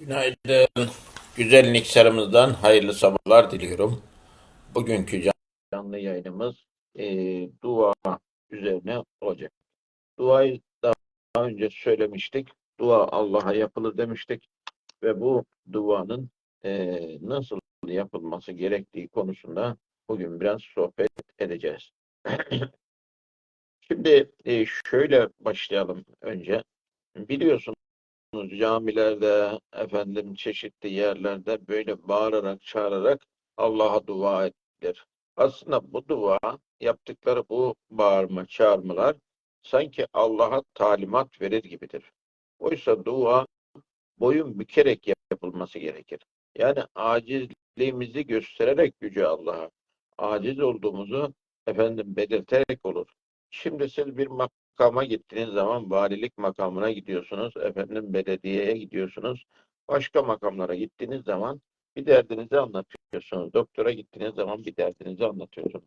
Günaydın. Güzel niksarımızdan hayırlı sabahlar diliyorum. Bugünkü can- canlı yayınımız eee, dua üzerine olacak. Duayı daha önce söylemiştik. Dua Allah'a yapılır demiştik. Ve bu duanın eee, nasıl yapılması gerektiği konusunda bugün biraz sohbet edeceğiz. Şimdi eee, şöyle başlayalım önce. Biliyorsunuz camilerde, efendim çeşitli yerlerde böyle bağırarak, çağırarak Allah'a dua edilir. Aslında bu dua, yaptıkları bu bağırma, çağırmalar sanki Allah'a talimat verir gibidir. Oysa dua boyun bükerek yapılması gerekir. Yani acizliğimizi göstererek yüce Allah'a, aciz olduğumuzu efendim belirterek olur. Şimdi siz bir makama gittiğiniz zaman valilik makamına gidiyorsunuz, efendim belediyeye gidiyorsunuz, başka makamlara gittiğiniz zaman bir derdinizi anlatıyorsunuz. Doktora gittiğiniz zaman bir derdinizi anlatıyorsunuz.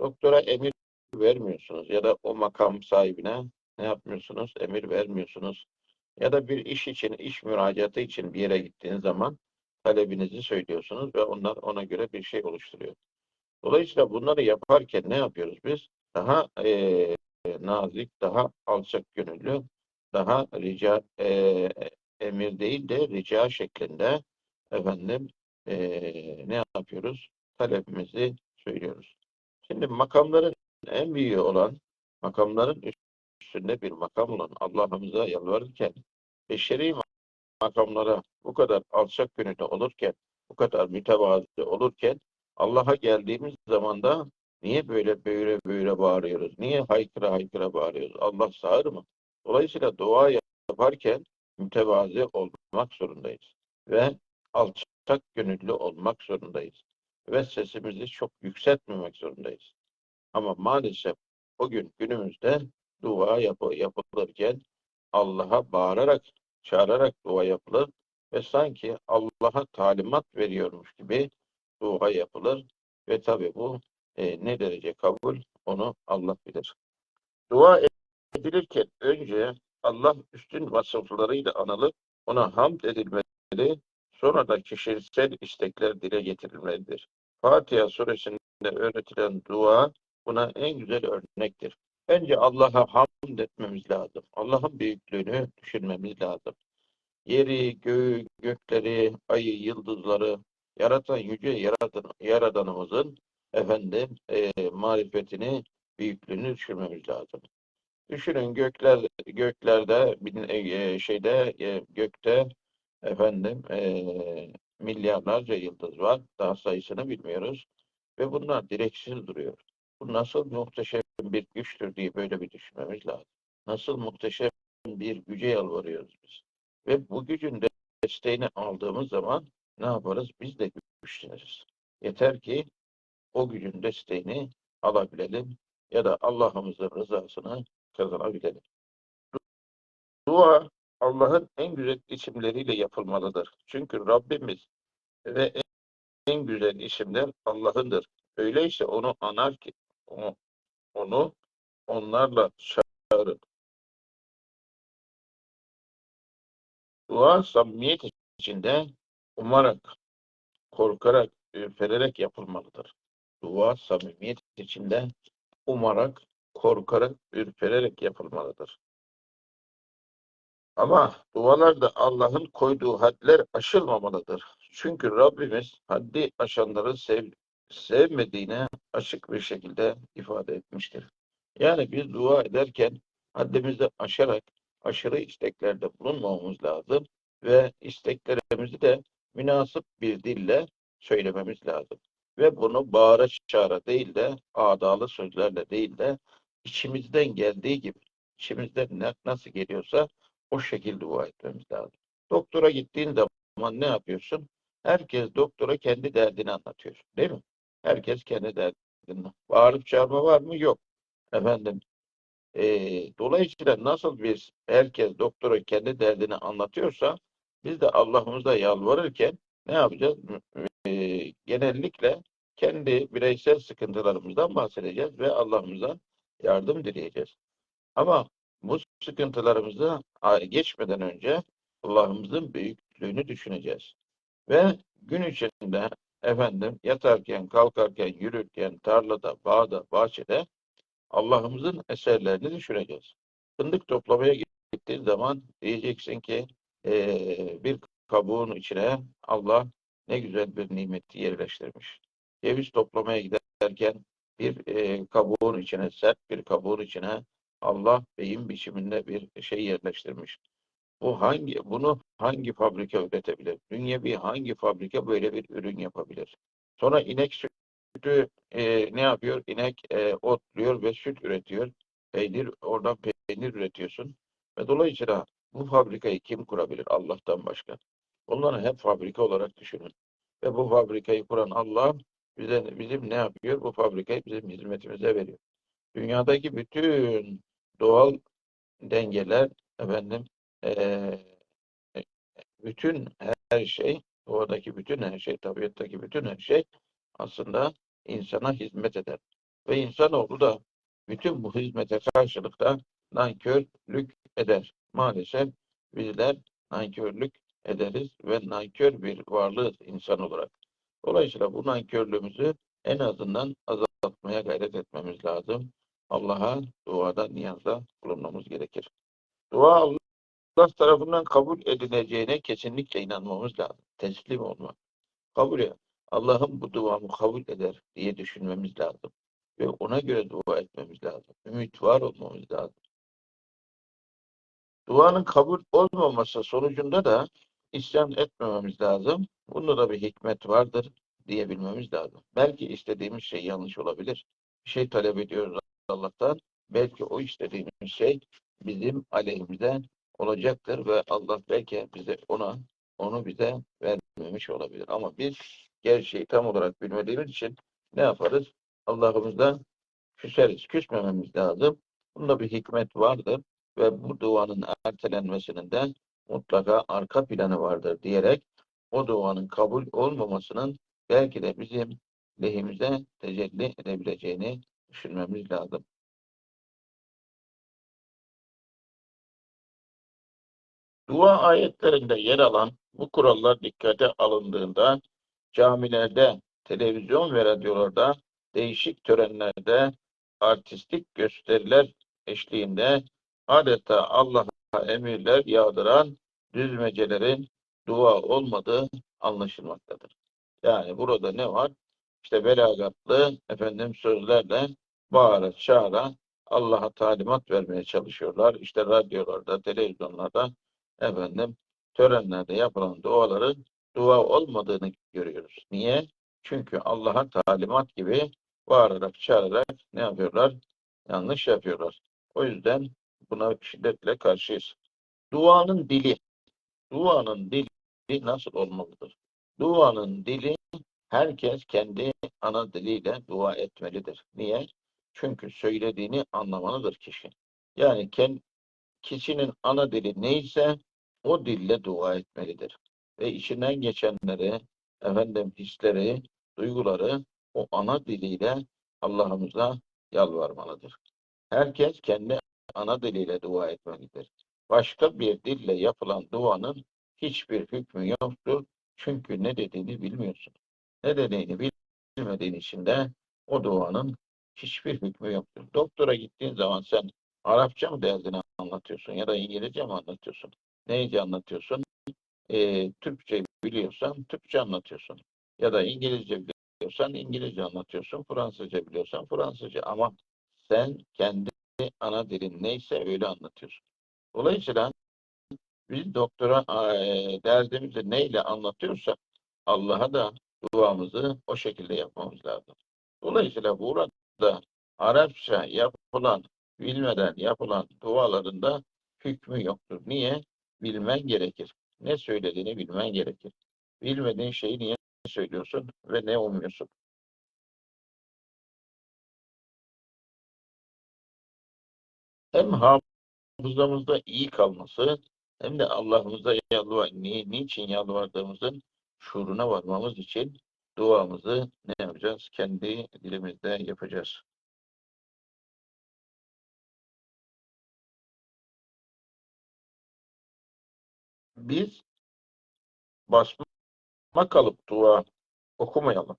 Doktora emir vermiyorsunuz ya da o makam sahibine ne yapmıyorsunuz? Emir vermiyorsunuz. Ya da bir iş için, iş müracaatı için bir yere gittiğiniz zaman talebinizi söylüyorsunuz ve onlar ona göre bir şey oluşturuyor. Dolayısıyla bunları yaparken ne yapıyoruz biz? Daha eee, nazik, daha alçak gönüllü, daha rica eee, emir değil de rica şeklinde efendim eee, ne yapıyoruz? Talebimizi söylüyoruz. Şimdi makamların en büyüğü olan, makamların üstünde bir makam olan Allah'ımıza yalvarırken beşeri makamlara bu kadar alçak gönüllü olurken, bu kadar mütevazı olurken Allah'a geldiğimiz zaman da niye böyle böyle böyle bağırıyoruz? Niye haykıra haykıra bağırıyoruz? Allah sağır mı? Dolayısıyla dua yaparken mütevazı olmak zorundayız. Ve alçak gönüllü olmak zorundayız. Ve sesimizi çok yükseltmemek zorundayız. Ama maalesef o gün günümüzde dua yapı, yapılırken Allah'a bağırarak, çağırarak dua yapılır ve sanki Allah'a talimat veriyormuş gibi dua yapılır ve tabi bu e, ne derece kabul onu Allah bilir. Dua edilirken önce Allah üstün vasıflarıyla anılıp ona hamd edilmeli, sonra da kişisel istekler dile getirilmelidir. Fatiha suresinde öğretilen dua buna en güzel örnektir. Önce Allah'a hamd etmemiz lazım. Allah'ın büyüklüğünü düşünmemiz lazım. Yeri, göğü, gökleri, ayı, yıldızları yaratan yüce yaradan, yaradanımızın efendim e, marifetini, büyüklüğünü düşünmemiz lazım. Düşünün gökler göklerde e, şeyde e, gökte efendim e, milyarlarca yıldız var. Daha sayısını bilmiyoruz. Ve bunlar direksiz duruyor. Bu nasıl muhteşem bir güçtür diye böyle bir düşünmemiz lazım. Nasıl muhteşem bir güce yalvarıyoruz biz. Ve bu gücün desteğini aldığımız zaman ne yaparız? Biz de güçleniriz. Yeter ki o gücün desteğini alabilelim ya da Allah'ımızın rızasını kazanabilelim. Dua Allah'ın en güzel isimleriyle yapılmalıdır. Çünkü Rabbimiz ve en güzel isimler Allah'ındır. Öyleyse onu anar ki onu, onu onlarla çağırın. Dua samimiyet içinde umarak, korkarak, ürpererek yapılmalıdır. Dua samimiyet içinde umarak, korkarak, ürpererek yapılmalıdır. Ama dualarda Allah'ın koyduğu hadler aşılmamalıdır. Çünkü Rabbimiz haddi aşanları sev, sevmediğine açık bir şekilde ifade etmiştir. Yani biz dua ederken haddimizi aşarak aşırı isteklerde bulunmamamız lazım ve isteklerimizi de münasip bir dille söylememiz lazım. Ve bunu bağıra çağıra değil de adalı sözlerle değil de içimizden geldiği gibi içimizden ne, nasıl geliyorsa o şekilde dua etmemiz lazım. Doktora gittiğin zaman ne yapıyorsun? Herkes doktora kendi derdini anlatıyor. Değil mi? Herkes kendi derdini. Bağırıp çağırma var mı? Yok. Efendim e, dolayısıyla nasıl bir herkes doktora kendi derdini anlatıyorsa biz de Allah'ımıza yalvarırken ne yapacağız? E, genellikle kendi bireysel sıkıntılarımızdan bahsedeceğiz ve Allah'ımıza yardım dileyeceğiz. Ama bu sıkıntılarımızı geçmeden önce Allah'ımızın büyüklüğü dürüstlüğünü düşüneceğiz. Ve gün içinde efendim yatarken, kalkarken, yürürken, tarlada, bağda, bahçede Allah'ımızın eserlerini düşüneceğiz. Fındık toplamaya gittiğin zaman diyeceksin ki eee, bir kabuğun içine Allah ne güzel bir nimeti yerleştirmiş. Ceviz toplamaya giderken bir eee, kabuğun içine, sert bir kabuğun içine Allah beyin biçiminde bir şey yerleştirmiş. Bu hangi, bunu hangi fabrika üretebilir? Dünyevi hangi fabrika böyle bir ürün yapabilir? Sonra inek sütü e, ne yapıyor? İnek e, otluyor ve süt üretiyor. Peynir, oradan peynir üretiyorsun. Ve dolayısıyla bu fabrikayı kim kurabilir Allah'tan başka? Onları hep fabrika olarak düşünün. Ve bu fabrikayı kuran Allah bize, bizim ne yapıyor? Bu fabrikayı bizim hizmetimize veriyor. Dünyadaki bütün doğal dengeler efendim eee, bütün her şey, doğadaki bütün her şey, tabiattaki bütün her şey aslında insana hizmet eder. Ve insanoğlu da bütün bu hizmete karşılıkta nankörlük eder. Maalesef bizler nankörlük ederiz ve nankör bir varlığız insan olarak. Dolayısıyla bu nankörlüğümüzü en azından azaltmaya gayret etmemiz lazım. Allah'a duada, niyazda bulunmamız gerekir. Dua Allah tarafından kabul edileceğine kesinlikle inanmamız lazım. Teslim olmak. Kabul ya. Allah'ım bu duamı kabul eder diye düşünmemiz lazım. Ve ona göre dua etmemiz lazım. Ümit var olmamız lazım. Duanın kabul olmaması sonucunda da isyan etmememiz lazım. Bunda da bir hikmet vardır diyebilmemiz lazım. Belki istediğimiz şey yanlış olabilir. Bir şey talep ediyoruz Allah'tan. Belki o istediğimiz şey bizim aleyhimize olacaktır ve Allah belki bize ona onu bize vermemiş olabilir. Ama biz gerçeği tam olarak bilmediğimiz için ne yaparız? Allah'ımızdan küseriz. Küsmememiz lazım. Bunda bir hikmet vardır ve bu duanın ertelenmesinin de mutlaka arka planı vardır diyerek o duanın kabul olmamasının belki de bizim lehimize tecelli edebileceğini düşünmemiz lazım. Dua ayetlerinde yer alan bu kurallar dikkate alındığında camilerde, televizyon ve radyolarda, değişik törenlerde, artistik gösteriler eşliğinde adeta Allah'a emirler yağdıran düzmecelerin dua olmadığı anlaşılmaktadır. Yani burada ne var? İşte belagatlı efendim sözlerle bağıra çağıra Allah'a talimat vermeye çalışıyorlar. İşte radyolarda, televizyonlarda efendim törenlerde yapılan duaların dua olmadığını görüyoruz. Niye? Çünkü Allah'a talimat gibi bağırarak, çağırarak ne yapıyorlar? Yanlış yapıyorlar. O yüzden buna şiddetle karşıyız. Duanın dili. Duanın dili nasıl olmalıdır? Duanın dili herkes kendi ana diliyle dua etmelidir. Niye? Çünkü söylediğini anlamalıdır kişi. Yani kişinin ana dili neyse o dille dua etmelidir. Ve içinden geçenleri, efendim hisleri, duyguları o ana diliyle Allah'ımıza yalvarmalıdır. Herkes kendi ana diliyle dua etmelidir. Başka bir dille yapılan duanın hiçbir hükmü yoktur. Çünkü ne dediğini bilmiyorsun. Ne dediğini bilmediğin için de o duanın hiçbir hükmü yoktur. Doktora gittiğin zaman sen Arapça mı derdini anlatıyorsun ya da İngilizce mi anlatıyorsun? Neyce anlatıyorsun? E, Türkçe biliyorsan Türkçe anlatıyorsun. Ya da İngilizce biliyorsan İngilizce anlatıyorsun. Fransızca biliyorsan Fransızca. Ama sen kendi ana dilin neyse öyle anlatıyorsun. Dolayısıyla biz doktora e, derdimizi neyle anlatıyorsak Allah'a da duamızı o şekilde yapmamız lazım. Dolayısıyla burada Arapça yapılan, bilmeden yapılan dualarında hükmü yoktur. Niye? bilmen gerekir. Ne söylediğini bilmen gerekir. Bilmediğin şeyi niye söylüyorsun ve ne umuyorsun? Hem hafızamızda iyi kalması hem de Allah'ımıza yalvar, ni, niçin yalvardığımızın şuuruna varmamız için duamızı ne yapacağız? Kendi dilimizde yapacağız. biz basma kalıp dua okumayalım.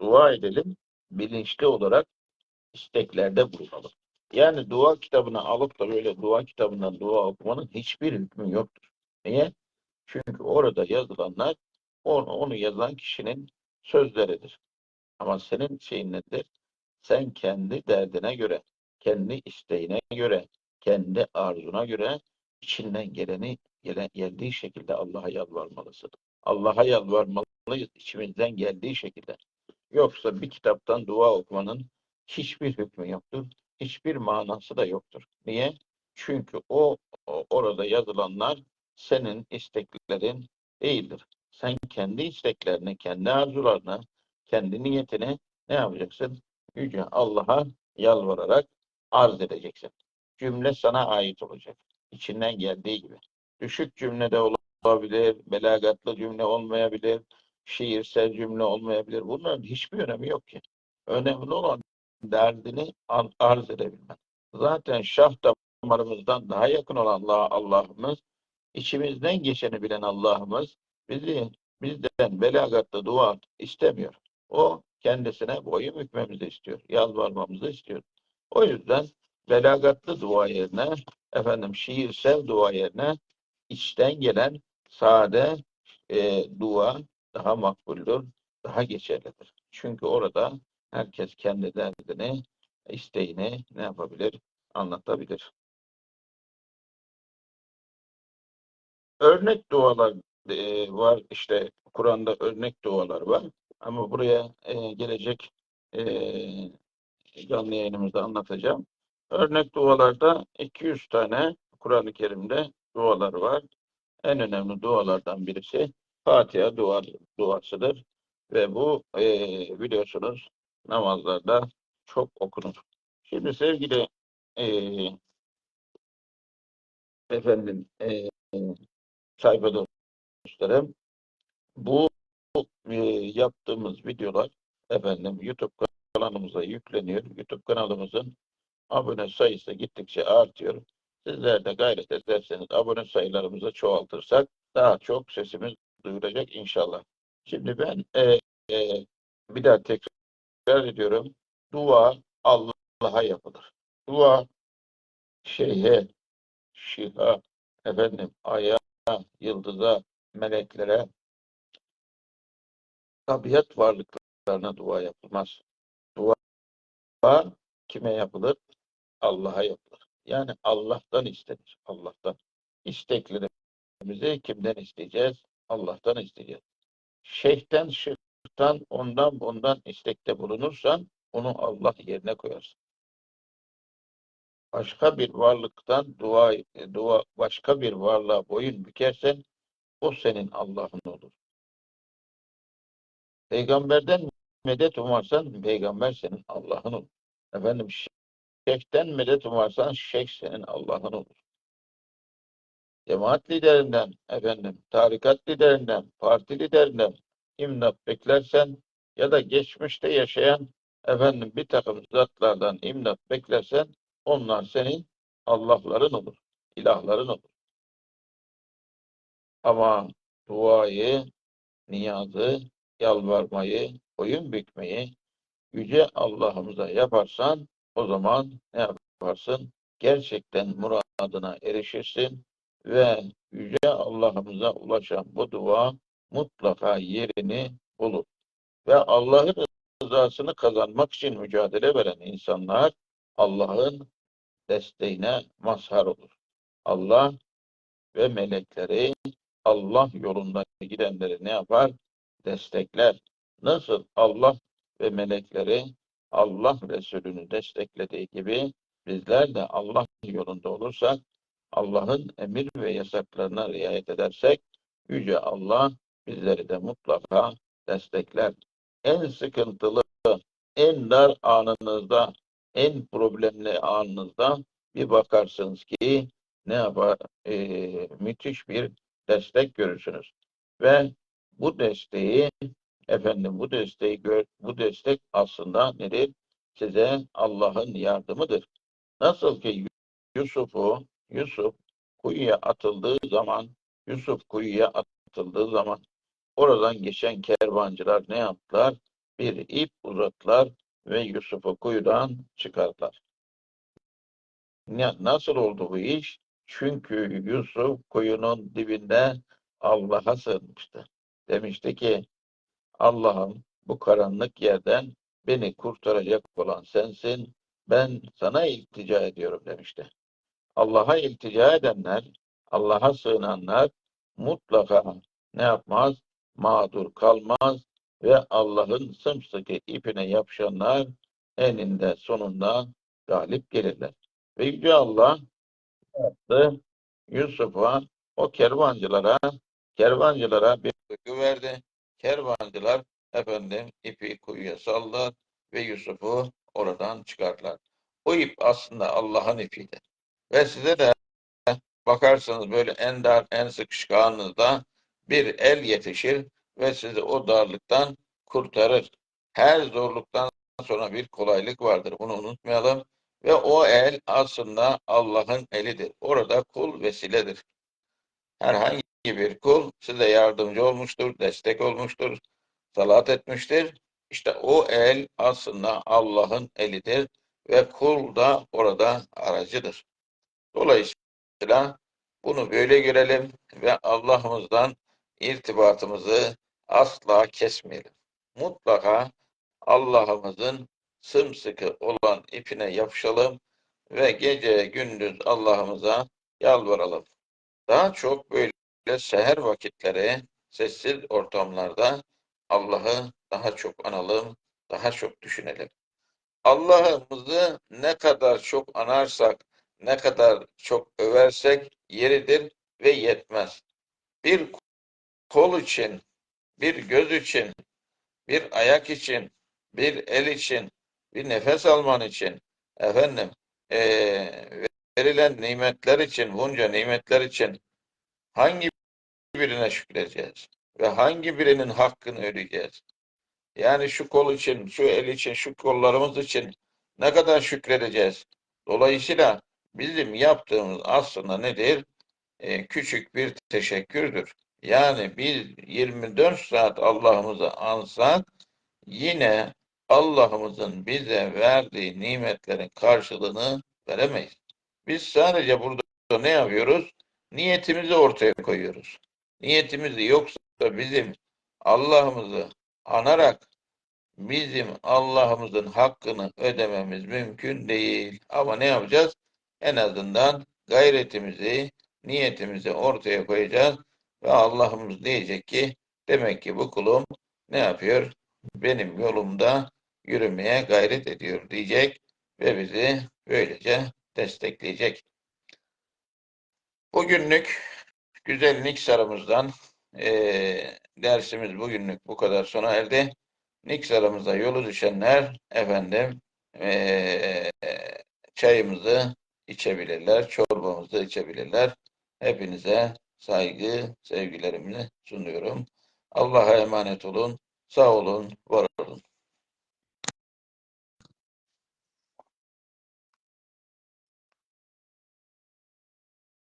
Dua edelim, bilinçli olarak isteklerde bulunalım. Yani dua kitabını alıp da böyle dua kitabından dua okumanın hiçbir hükmü yoktur. Niye? Çünkü orada yazılanlar onu, onu yazan kişinin sözleridir. Ama senin şeyin nedir? Sen kendi derdine göre, kendi isteğine göre, kendi arzuna göre içinden geleni gelen, geldiği şekilde Allah'a yalvarmalısın. Allah'a yalvarmalıyız içimizden geldiği şekilde. Yoksa bir kitaptan dua okumanın hiçbir hükmü yoktur. Hiçbir manası da yoktur. Niye? Çünkü o, o orada yazılanlar senin isteklerin değildir. Sen kendi isteklerini, kendi arzularını, kendi niyetini ne yapacaksın? Yüce Allah'a yalvararak arz edeceksin. Cümle sana ait olacak. İçinden geldiği gibi. Düşük cümlede olabilir, belagatlı cümle olmayabilir, şiirsel cümle olmayabilir. Bunların hiçbir önemi yok ki. Önemli olan derdini arz edebilmen. Zaten şah damarımızdan daha yakın olan Allah Allah'ımız, içimizden geçeni bilen Allah'ımız bizi bizden belagatlı dua istemiyor. O kendisine boyun bükmemizi istiyor. Yalvarmamızı istiyor. O yüzden belagatlı dua yerine efendim şiirsel dua yerine içten gelen sade e, dua daha makbuldür, daha geçerlidir. Çünkü orada herkes kendi derdini, isteğini ne yapabilir? Anlatabilir. Örnek dualar e, var. işte Kur'an'da örnek dualar var. Ama buraya e, gelecek e, canlı yayınımızda anlatacağım. Örnek dualarda 200 tane Kur'an-ı Kerim'de dualar var. En önemli dualardan birisi Fatiha dua, duasıdır. Ve bu e, biliyorsunuz namazlarda çok okunur. Şimdi sevgili e, efendim e, sayfa dostlarım bu e, yaptığımız videolar efendim YouTube kanalımıza yükleniyor. YouTube kanalımızın abone sayısı gittikçe artıyor. Sizler de gayret ederseniz abone sayılarımızı çoğaltırsak daha çok sesimiz duyulacak inşallah. Şimdi ben e, e, bir daha tekrar ediyorum. Dua Allah'a yapılır. Dua şeyhe, şiha, efendim aya, yıldıza, meleklere, tabiat varlıklarına dua yapılmaz. Dua kime yapılır? Allah'a yapılır. Yani Allah'tan istenir. Allah'tan. İsteklerimizi kimden isteyeceğiz? Allah'tan isteyeceğiz. Şeyhten, şıktan, ondan bundan istekte bulunursan onu Allah yerine koyarsın. Başka bir varlıktan dua, dua başka bir varlığa boyun bükersen o senin Allah'ın olur. Peygamberden medet umarsan peygamber senin Allah'ın olur. Efendim şeyhten medet umarsan şeyh senin Allah'ın olur. Cemaat liderinden, efendim, tarikat liderinden, parti liderinden imdat beklersen ya da geçmişte yaşayan efendim bir takım zatlardan imdat beklersen onlar senin Allah'ların olur, ilahların olur. Ama duayı, niyazı, yalvarmayı, boyun bükmeyi yüce Allah'ımıza yaparsan o zaman ne yaparsın? Gerçekten muradına erişirsin ve yüce Allah'ımıza ulaşan bu dua mutlaka yerini bulur. Ve Allah'ın rızasını kazanmak için mücadele veren insanlar Allah'ın desteğine mazhar olur. Allah ve melekleri Allah yolunda gidenleri ne yapar? Destekler. Nasıl Allah ve melekleri Allah Resulünü desteklediği gibi bizler de Allah yolunda olursak, Allah'ın emir ve yasaklarına riayet edersek, Yüce Allah bizleri de mutlaka destekler. En sıkıntılı, en dar anınızda, en problemli anınızda bir bakarsınız ki ne yapar? Ee, müthiş bir destek görürsünüz. Ve bu desteği efendim bu desteği gör, bu destek aslında nedir? Size Allah'ın yardımıdır. Nasıl ki Yusuf'u Yusuf kuyuya atıldığı zaman Yusuf kuyuya atıldığı zaman oradan geçen kervancılar ne yaptılar? Bir ip uzattılar ve Yusuf'u kuyudan çıkardılar. Ne- Nasıl oldu bu iş? Çünkü Yusuf kuyunun dibinde Allah'a sığınmıştı. Demişti ki Allah'ım bu karanlık yerden beni kurtaracak olan sensin. Ben sana iltica ediyorum demişti. Allah'a iltica edenler, Allah'a sığınanlar mutlaka ne yapmaz? Mağdur kalmaz ve Allah'ın sımsıkı ipine yapışanlar eninde sonunda galip gelirler. Ve Yüce Allah yaptı? Yusuf'a o kervancılara kervancılara bir duygu verdi. Kervancılar efendim ipi kuyuya saldılar ve Yusuf'u oradan çıkardılar. O ip aslında Allah'ın ipiydi. Ve size de bakarsanız böyle en dar, en sıkışık anınızda bir el yetişir ve sizi o darlıktan kurtarır. Her zorluktan sonra bir kolaylık vardır. Bunu unutmayalım. Ve o el aslında Allah'ın elidir. Orada kul vesiledir. Herhangi bir kul size yardımcı olmuştur, destek olmuştur, salat etmiştir. İşte o el aslında Allah'ın elidir ve kul da orada aracıdır. Dolayısıyla bunu böyle görelim ve Allah'ımızdan irtibatımızı asla kesmeyelim. Mutlaka Allah'ımızın sımsıkı olan ipine yapışalım ve gece gündüz Allah'ımıza yalvaralım. Daha çok böyle seher vakitleri sessiz ortamlarda Allah'ı daha çok analım, daha çok düşünelim. Allah'ımızı ne kadar çok anarsak, ne kadar çok översek yeridir ve yetmez. Bir kol için, bir göz için, bir ayak için, bir el için, bir nefes alman için, efendim, eee, verilen nimetler için, bunca nimetler için hangi birine şükredeceğiz? Ve hangi birinin hakkını ödeyeceğiz? Yani şu kol için, şu el için, şu kollarımız için ne kadar şükredeceğiz? Dolayısıyla bizim yaptığımız aslında nedir? Ee, küçük bir teşekkürdür. Yani biz 24 saat Allah'ımızı ansak yine Allah'ımızın bize verdiği nimetlerin karşılığını veremeyiz. Biz sadece burada ne yapıyoruz? Niyetimizi ortaya koyuyoruz. Niyetimizi yoksa bizim Allah'ımızı anarak bizim Allah'ımızın hakkını ödememiz mümkün değil. Ama ne yapacağız? En azından gayretimizi, niyetimizi ortaya koyacağız ve Allah'ımız diyecek ki demek ki bu kulum ne yapıyor? Benim yolumda yürümeye gayret ediyor diyecek ve bizi böylece destekleyecek. Bugünlük güzel Niksar'ımızdan eee dersimiz bugünlük bu kadar sona erdi. Niksar'ımıza yolu düşenler efendim eee çayımızı içebilirler, çorbamızı içebilirler. Hepinize saygı, sevgilerimi sunuyorum. Allah'a emanet olun. Sağ olun, var olun.